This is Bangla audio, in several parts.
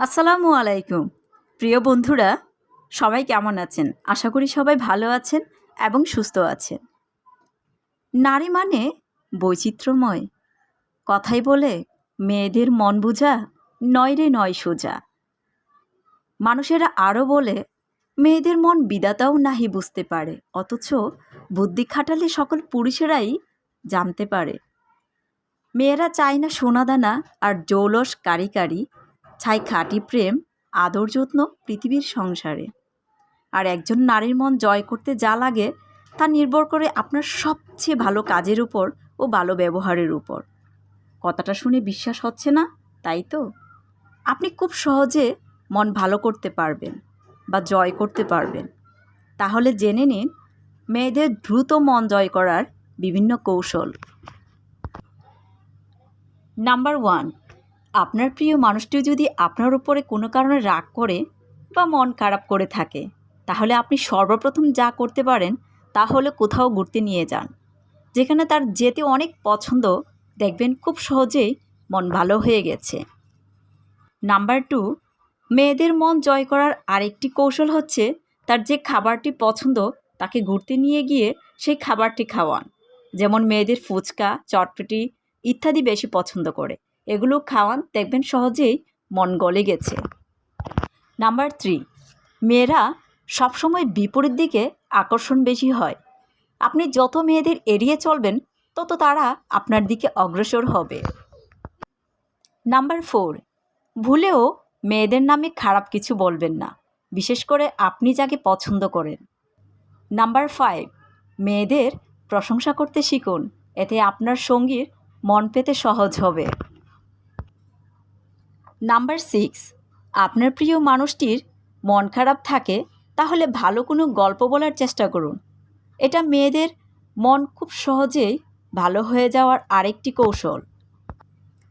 আসসালামু আলাইকুম। প্রিয় বন্ধুরা, সবাই কেমন আছেন? আশা করি সবাই ভালো আছেন এবং সুস্থ আছেন। নারী মানে বৈচিত্র্যময়। কথাই বলে, মেয়েদের মন বোঝা, নয় রে নয় সোজা। মানুষেরা আরও বলে, মেয়েদের মন বিদাতাও নাহি বুঝতে পারে, অথচ বুদ্ধি খাটালে সকল পুরুষেরাই জানতে পারে। মেয়েরা চায় না সোনাদানা আর জৌলস কারি কারি ছাই খাঁটি প্রেম, আদর যত্ন পৃথিবীর সংসারে। আর একজন নারীর মন জয় করতে যা লাগে, তা নির্ভর করে আপনার সবচেয়ে ভালো কাজের উপর ও ভালো ব্যবহারের উপর। কথাটা শুনে বিশ্বাস হচ্ছে না, তাই তো? আপনি খুব সহজে মন ভালো করতে পারবেন বা জয় করতে পারবেন। তাহলে জেনে নিন, মেয়েদের দ্রুত মন জয় করার বিভিন্ন কৌশল। নাম্বার ওয়ান আপনার প্রিয় মানুষটিও যদি আপনার উপরে কোনো কারণে রাগ করে বা মন খারাপ করে থাকে, তাহলে আপনি সর্বপ্রথম যা করতে পারেন তা হলো কোথাও ঘুরতে নিয়ে যান। যেখানে তার যেতে অনেক পছন্দ, দেখবেন খুব সহজেই মন ভালো হয়ে গেছে। নাম্বার টু, মেয়েদের মন জয় করার আরেকটি কৌশল হচ্ছে তার যে খাবারটি পছন্দ তাকে ঘুরতে নিয়ে গিয়ে সেই খাবারটি খাওয়ান। যেমন মেয়েদের ফুচকা, চটপটি ইত্যাদি বেশি পছন্দ করে। এগুলো খাওয়ান, দেখবেন সহজেই মন গলে গেছে। নাম্বার থ্রি মেয়েরা সবসময় বিপরীত দিকে আকর্ষণ বেশি হয়। আপনি যত মেয়েদের এড়িয়ে চলবেন, তত তারা আপনার দিকে অগ্রসর হবে। নাম্বার ফোর ভুলেও মেয়েদের নামে খারাপ কিছু বলবেন না, বিশেষ করে আপনি যাকে পছন্দ করেন। নাম্বার ফাইভ মেয়েদের প্রশংসা করতে শিখুন, এতে আপনার সঙ্গীর মন পেতে সহজ হবে। নাম্বার সিক্স, আপনার প্রিয় মানুষটির মন খারাপ থাকে, তাহলে ভালো কোনো গল্প বলার চেষ্টা করুন। এটা মেয়েদের মন খুব সহজেই ভালো হয়ে যাওয়ার আরেকটি কৌশল।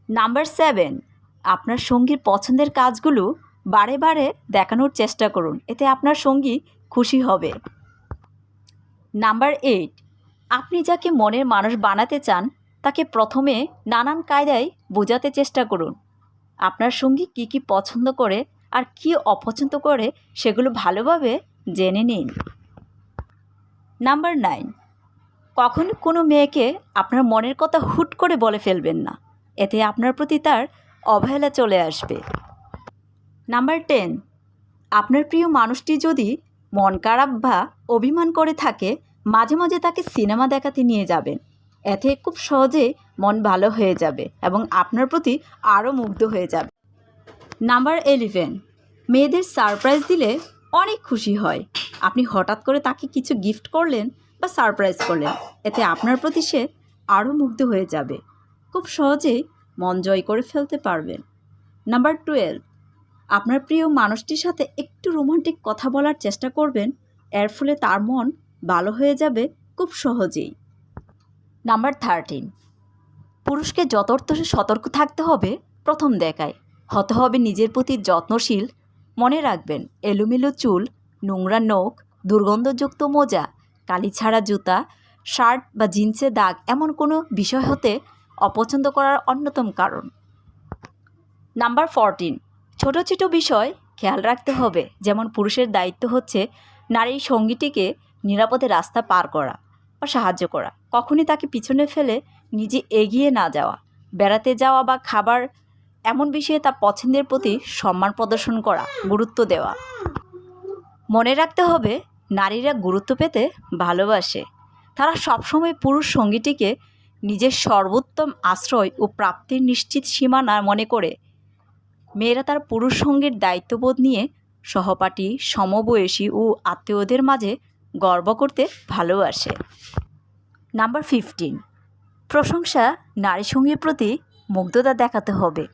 নাম্বার সেভেন, আপনার সঙ্গীর পছন্দের কাজগুলো বারে বারে দেখানোর চেষ্টা করুন, এতে আপনার সঙ্গী খুশি হবে। নাম্বার এইট, আপনি যাকে মনের মানুষ বানাতে চান, তাকে প্রথমে নানান কায়দায় বোঝাতে চেষ্টা করুন। আপনার সঙ্গী কী কী পছন্দ করে আর কী অপছন্দ করে সেগুলো ভালোভাবে জেনে নিন। নাম্বার নাইন, কখন কোনো মেয়েকে আপনার মনের কথা হুট করে বলে ফেলবেন না। এতে আপনার প্রতি তার অবহেলা চলে আসবে। নাম্বার টেন, আপনার প্রিয় মানুষটি যদি মন খারাপ বা অভিমান করে থাকে, মাঝে মাঝে তাকে সিনেমা দেখাতে নিয়ে যাবেন। এতে খুব সহজে মন ভালো হয়ে যাবে এবং আপনার প্রতি আরও মুগ্ধ হয়ে যাবে। নাম্বার এলিভেন, মেয়েদের সারপ্রাইজ দিলে অনেক খুশি হয়। আপনি হঠাৎ করে তাকে কিছু গিফট করলেন বা সারপ্রাইজ করলেন, এতে আপনার প্রতি সে আরও মুগ্ধ হয়ে যাবে। খুব সহজেই মন জয় করে ফেলতে পারবেন। নাম্বার টুয়েলভ, আপনার প্রিয় মানুষটির সাথে একটু রোমান্টিক কথা বলার চেষ্টা করবেন, এর ফলে তার মন ভালো হয়ে যাবে খুব সহজেই। Number thirteen. পুরুষকে যথার্থ সতর্ক থাকতে হবে, প্রথম দেখায়। হতে হবে নিজের প্রতি যত্নশীল। মনে রাখবেন, এলোমেলো চুল, নোংরা নখ, দুর্গন্ধযুক্ত মোজা, কালি ছাড়া জুতা, শার্ট বা জিন্সে দাগ এমন কোনো বিষয় হতে অপছন্দ করার অন্যতম কারণ। Number fourteen. ছোট ছোট বিষয় খেয়াল রাখতে হবে, যেমন পুরুষের দায়িত্ব হচ্ছে নারীর সঙ্গীটিকে নিরাপদে রাস্তা পার করা বা সাহায্য করা। কখনই তাকে পিছনে ফেলে নিজে এগিয়ে না যাওয়া, বেড়াতে যাওয়া বা খাবার এমন বিষয়ে তার পছন্দের প্রতি সম্মান প্রদর্শন করা, গুরুত্ব দেওয়া। মনে রাখতে হবে, নারীরা গুরুত্ব পেতে ভালোবাসে। তারা সবসময় পুরুষ সঙ্গীটিকে নিজের সর্বোত্তম আশ্রয় ও প্রাপ্তির নিশ্চিত সীমানা মনে করে। মেয়েরা তার পুরুষ সঙ্গীর দায়িত্ববোধ নিয়ে সহপাঠী, সমবয়সী ও আত্মীয়দের মাঝে গর্ব করতে ভালোবাসে। Number fifteen. প্রশংসা নারী সঙ্গীর প্রতি মুগ্ধতা দেখাতে হবে।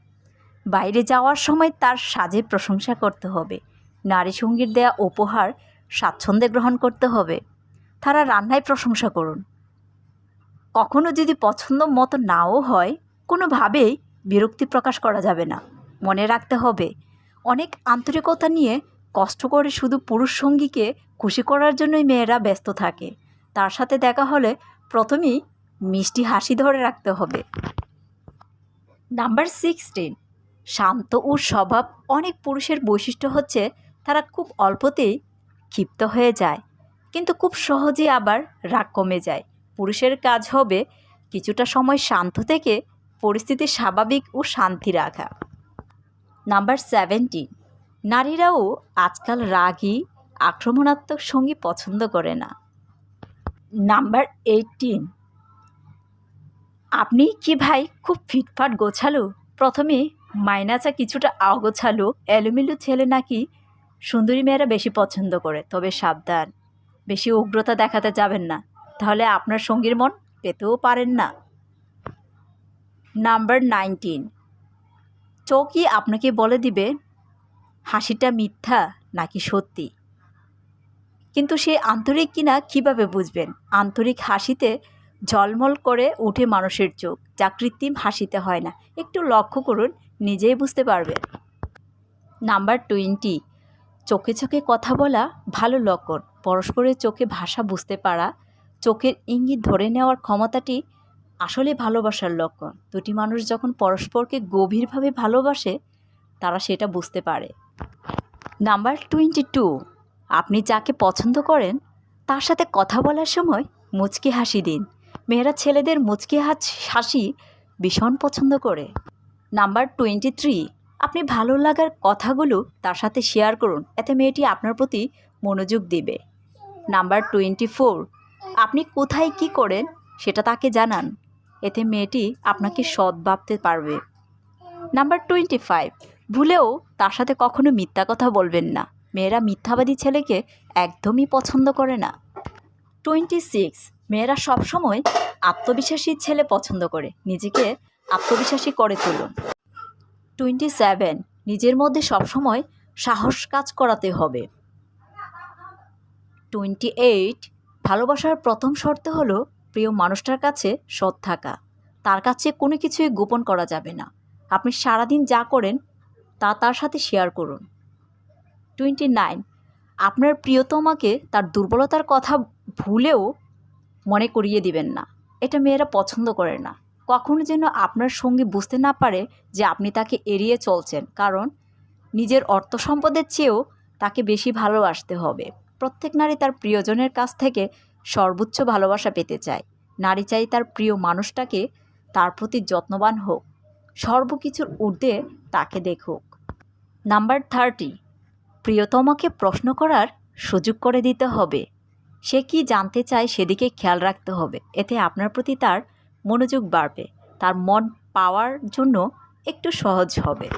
বাইরে যাওয়ার সময় তার সাজে প্রশংসা করতে হবে। নারী সঙ্গীর দেয়া উপহার স্বাচ্ছন্দ্যে গ্রহণ করতে হবে। তারা রান্নায় প্রশংসা করুন। কখনো যদি পছন্দ মতো নাও হয়, কোনোভাবেই বিরক্তি প্রকাশ করা যাবে না। মনে রাখতে হবে, অনেক আন্তরিকতা নিয়ে কষ্ট করে শুধু পুরুষ সঙ্গীকে খুশি করার জন্যই মেয়েরা ব্যস্ত থাকে। তার সাথে দেখা হলে প্রথমেই মিষ্টি হাসি ধরে রাখতে হবে। নাম্বার সিক্সটিন, শান্ত ও স্বভাব অনেক পুরুষের বৈশিষ্ট্য হচ্ছে তারা খুব অল্পতেই ক্ষিপ্ত হয়ে যায়, কিন্তু খুব সহজে আবার রাগ কমে যায়। পুরুষের কাজ হবে কিছুটা সময় শান্ত থেকে পরিস্থিতি স্বাভাবিক ও শান্তি রাখা। নাম্বার সেভেন্টিন, নারীরাও আজকাল রাগী, আক্রমণাত্মক সঙ্গী পছন্দ করে না। নাম্বার এইটিন আপনি কি ভাই খুব ফিটফাট গোছালো? প্রথমে মাইনাচা কিছুটা অগোছালো, এলোমেলো ছেলে নাকি সুন্দরী মেয়েরা বেশি পছন্দ করে, তবে সাবধান। বেশি উগ্রতা দেখাতে যাবেন না, তাহলে আপনার সঙ্গীর মন পেতেও পারেন না। নাম্বার নাইনটিন চৌকি আপনাকে বলে দিবে, হাসিটা মিথ্যা নাকি সত্যি? কিন্তু সে আন্তরিক কিনা কীভাবে বুঝবেন? আন্তরিক হাসিতে ঝলমল করে উঠে মানুষের চোখ, যা কৃত্রিম হাসিতে হয় না। একটু লক্ষ্য করুন, নিজেই বুঝতে পারবেন নাম্বার টোয়েন্টি। চোখে চোখে কথা বলা ভালো লক্ষণ। পরস্পরের চোখে ভাষা বুঝতে পারা, চোখের ইঙ্গিত ধরে নেওয়ার ক্ষমতাটি আসলে ভালোবাসার লক্ষণ। দুটি মানুষ যখন পরস্পরকে গভীরভাবে ভালোবাসে, তারা সেটা বুঝতে পারে। Number twenty two. আপনি যাকে পছন্দ করেন, তার সাথে কথা বলার সময় মুচকি হাসি দিন। মেয়েরা ছেলেদের মুচকি হাস ভীষণ পছন্দ করে। নাম্বার টোয়েন্টি থ্রি, আপনি ভালো লাগার কথাগুলো তার সাথে শেয়ার করুন, এতে মেয়েটি আপনার প্রতি মনোযোগ দিবে। নাম্বার টোয়েন্টি ফোর, আপনি কোথায় কি করেন সেটা তাকে জানান, এতে মেয়েটি আপনাকে সৎ ভাবতে পারবে। নাম্বার টোয়েন্টি ফাইভ, ভুলেও তার সাথে কখনো মিথ্যা কথা বলবেন না। মেয়েরা মিথ্যাবাদী ছেলেকে একদমই পছন্দ করে না। টোয়েন্টি সিক্স মেয়েরা সবসময় আত্মবিশ্বাসী ছেলে পছন্দ করে। নিজেকে আত্মবিশ্বাসী করে তুলুন। টোয়েন্টি সেভেন নিজের মধ্যে সবসময় সাহস কাজ করাতে হবে। টোয়েন্টি এইট ভালোবাসার প্রথম শর্ত হলো প্রিয় মানুষটার কাছে সৎ থাকা। তার কাছে কোনো কিছুই গোপন করা যাবে না। আপনি সারাদিন যা করেন, তা তার সাথে শেয়ার করুন। Twenty nine. আপনার প্রিয়তমাকে তার দুর্বলতার কথা ভুলেও মনে করিয়ে দিবেন না। এটা মেয়েরা পছন্দ করে না। কখনো যেন আপনার সঙ্গী বুঝতে না পারে যে আপনি তাকে এড়িয়ে চলছেন, কারণ নিজের অর্থ সম্পদের চেয়েও তাকে বেশি ভালোবাসতে হবে। প্রত্যেক নারী তার প্রিয়জনের কাছ থেকে সর্বোচ্চ ভালোবাসা পেতে চায়। নারী চাই তার প্রিয় মানুষটাকে তার প্রতি যত্নবান হোক। সর্বকিছুর ঊর্ধ্বে তাকে দেখুক। নাম্বার থার্টি প্রিয়তমাকে প্রশ্ন করার সুযোগ করে দিতে হবে। সে কি জানতে চায় সেদিকে খেয়াল রাখতে হবে। এতে আপনার প্রতি তার মনোযোগ বাড়বে। তার মন পাওয়ার জন্য একটু সহজ হবে।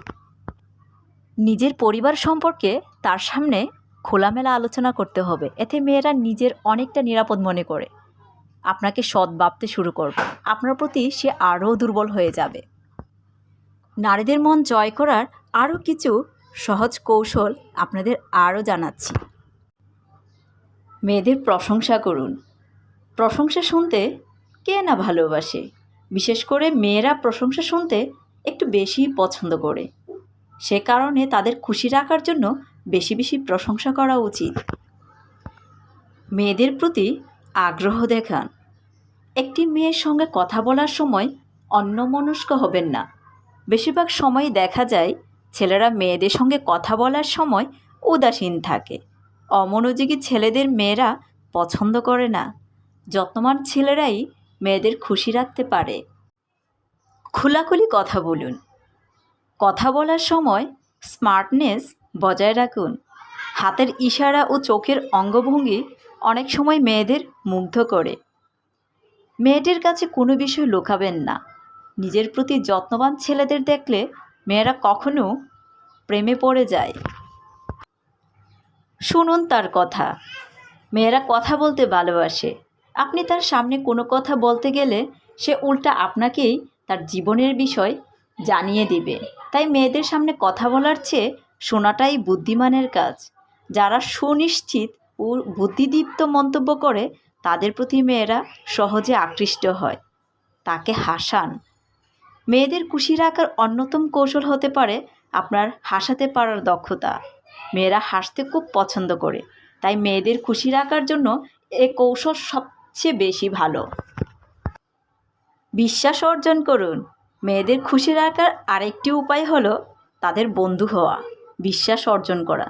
নিজের পরিবার সম্পর্কে তার সামনে খোলামেলা আলোচনা করতে হবে। এতে মেয়েরা নিজের অনেকটা নিরাপদ মনে করে। আপনাকে সৎ ভাবতে শুরু করবে। আপনার প্রতি সে আরও দুর্বল হয়ে যাবে। নারীদের মন জয় করার আরও কিছু সহজ কৌশল আপনাদের আরও জানাচ্ছি। মেয়েদের প্রশংসা করুন। প্রশংসা শুনতে কে না ভালোবাসে? বিশেষ করে মেয়েরা প্রশংসা শুনতে একটু বেশি পছন্দ করে। সে কারণে তাদের খুশি রাখার জন্য বেশি বেশি প্রশংসা করা উচিত। মেয়েদের প্রতি আগ্রহ দেখান। একটি মেয়ের সঙ্গে কথা বলার সময় অন্যমনস্ক হবেন না। বেশিরভাগ সময় দেখা যায় ছেলেরা মেয়েদের সঙ্গে কথা বলার সময় উদাসীন থাকে। অমনোযোগী ছেলেদের মেয়েরা পছন্দ করে না। যত্নবান ছেলেরাই মেয়েদের খুশি রাখতে পারে। খোলাখুলি কথা বলুন। কথা বলার সময় স্মার্টনেস বজায় রাখুন। হাতের ইশারা ও চোখের অঙ্গভঙ্গি অনেক সময় মেয়েদের মুগ্ধ করে। মেয়েদের কাছে কোনো বিষয় লুকাবেন না। নিজের প্রতি যত্নবান ছেলেদের দেখলে মেয়েরা কখনো প্রেমে পড়ে যায়। শুনুন তার কথা। মেয়েরা কথা বলতে ভালোবাসে। আপনি তার সামনে কোনো কথা বলতে গেলে সে উল্টা আপনাকেই তার জীবনের বিষয় জানিয়ে দিবে। তাই মেয়েদের সামনে কথা বলার চেয়ে শোনাটাই বুদ্ধিমানের কাজ। যারা সুনিশ্চিত ও বুদ্ধিদীপ্ত মন্তব্য করে, তাদের প্রতি মেয়েরা সহজে আকৃষ্ট হয়। তাকে হাসান। মেয়েদের খুশি রাখার অন্যতম কৌশল হতে পারে আপনার হাসাতে পারার দক্ষতা। মেয়েরা হাসতে খুব পছন্দ করে, তাই মেয়েদের খুশি রাখার জন্য এ কৌশল সবচেয়ে বেশি ভালো। বিশ্বাস অর্জন করুন, মেয়েদের খুশি রাখার আরেকটি উপায় হলো তাদের বন্ধু হওয়া, বিশ্বাস অর্জন করা।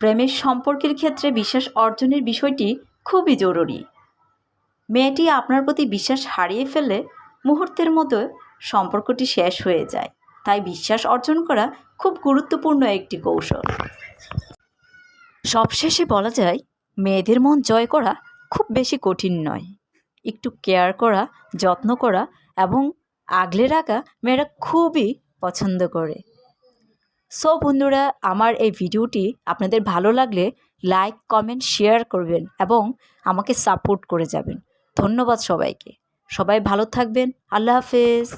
প্রেমের সম্পর্কের ক্ষেত্রে বিশ্বাস অর্জনের বিষয়টি খুবই জরুরি। মেয়েটি আপনার প্রতি বিশ্বাস হারিয়ে ফেললে মুহূর্তের মতো সম্পর্কটি শেষ হয়ে যায়। তাই বিশ্বাস অর্জন করা খুব গুরুত্বপূর্ণ একটি কৌশল। সবশেষে বলা যায়, মেয়েদের মন জয় করা খুব বেশি কঠিন নয়। একটু কেয়ার করা, যত্ন করা এবং আগলে রাখা মেয়েরা খুবই পছন্দ করে। সো বন্ধুরা, আমার এই ভিডিওটি আপনাদের ভালো লাগলে লাইক, কমেন্ট, শেয়ার করবেন এবং আমাকে সাপোর্ট করে যাবেন। ধন্যবাদ সবাইকে। সবাই ভালো থাকবেন। আল্লাহ হাফেজ।